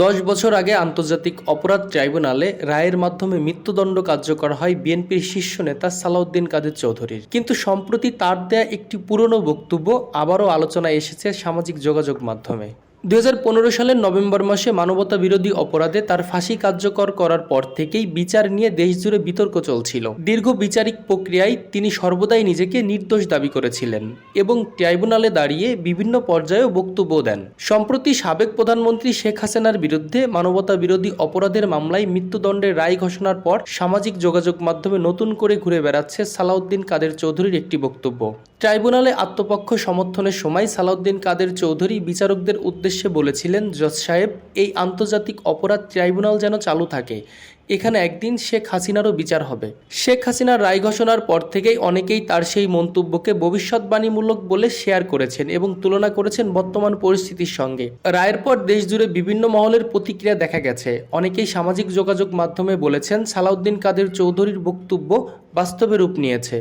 দশ বছর আগে আন্তর্জাতিক অপরাধ ট্রাইব্যুনালে রায়ের মাধ্যমে মৃত্যুদণ্ড কার্যকর হয় বিএনপির শীর্ষ নেতা সালাউদ্দিন কাদের চৌধুরীর। কিন্তু সম্প্রতি তার দেয়া একটি পুরনো বক্তব্য আবারও আলোচনায় এসেছে সামাজিক যোগাযোগ মাধ্যমে। দু হাজার পনেরো সালের নভেম্বর মাসে মানবতা বিরোধী অপরাধে তার ফাঁসি কার্যকর করার পর থেকেই বিচার নিয়ে দেশজুড়ে বিতর্ক চলছিল। দীর্ঘ বিচারিক প্রক্রিয়ায় তিনি সর্বদাই নিজেকে নির্দোষ দাবি করেছিলেন এবং ট্রাইব্যুনালে দাঁড়িয়ে বিভিন্ন পর্যায়েও বক্তব্য দেন। সম্প্রতি সাবেক প্রধানমন্ত্রী শেখ হাসিনার বিরুদ্ধে মানবতা বিরোধী অপরাধের মামলায় মৃত্যুদণ্ডের রায় ঘোষণার পর সামাজিক যোগাযোগ মাধ্যমে নতুন করে ঘুরে বেড়াচ্ছে সালাউদ্দিন কাদের চৌধুরীর একটি বক্তব্য। ট্রাইব্যুনালে আত্মপক্ষ সমর্থনের সময় সালাউদ্দিন কাদের চৌধুরী বিচারকদের উদ্দেশ্যে বলেছিলেন, জজ সাহেব, এই আন্তর্জাতিক অপরাধ ট্রাইব্যুনাল যেন চালু থাকে, এখানে একদিন শেখ হাসিনারও বিচার হবে। শেখ হাসিনার রায় ঘোষণার পর থেকেই অনেকেই তার সেই মন্তব্যকে ভবিষ্যৎবাণীমূলক বলে শেয়ার করেছেন এবং তুলনা করেছেন বর্তমান পরিস্থিতির সঙ্গে। রায়ের পর দেশজুড়ে বিভিন্ন মহলের প্রতিক্রিয়া দেখা গেছে। অনেকেই সামাজিক যোগাযোগ মাধ্যমে বলেছেন, সালাউদ্দিন কাদের চৌধুরীর বক্তব্য বাস্তবে রূপ নিয়েছে।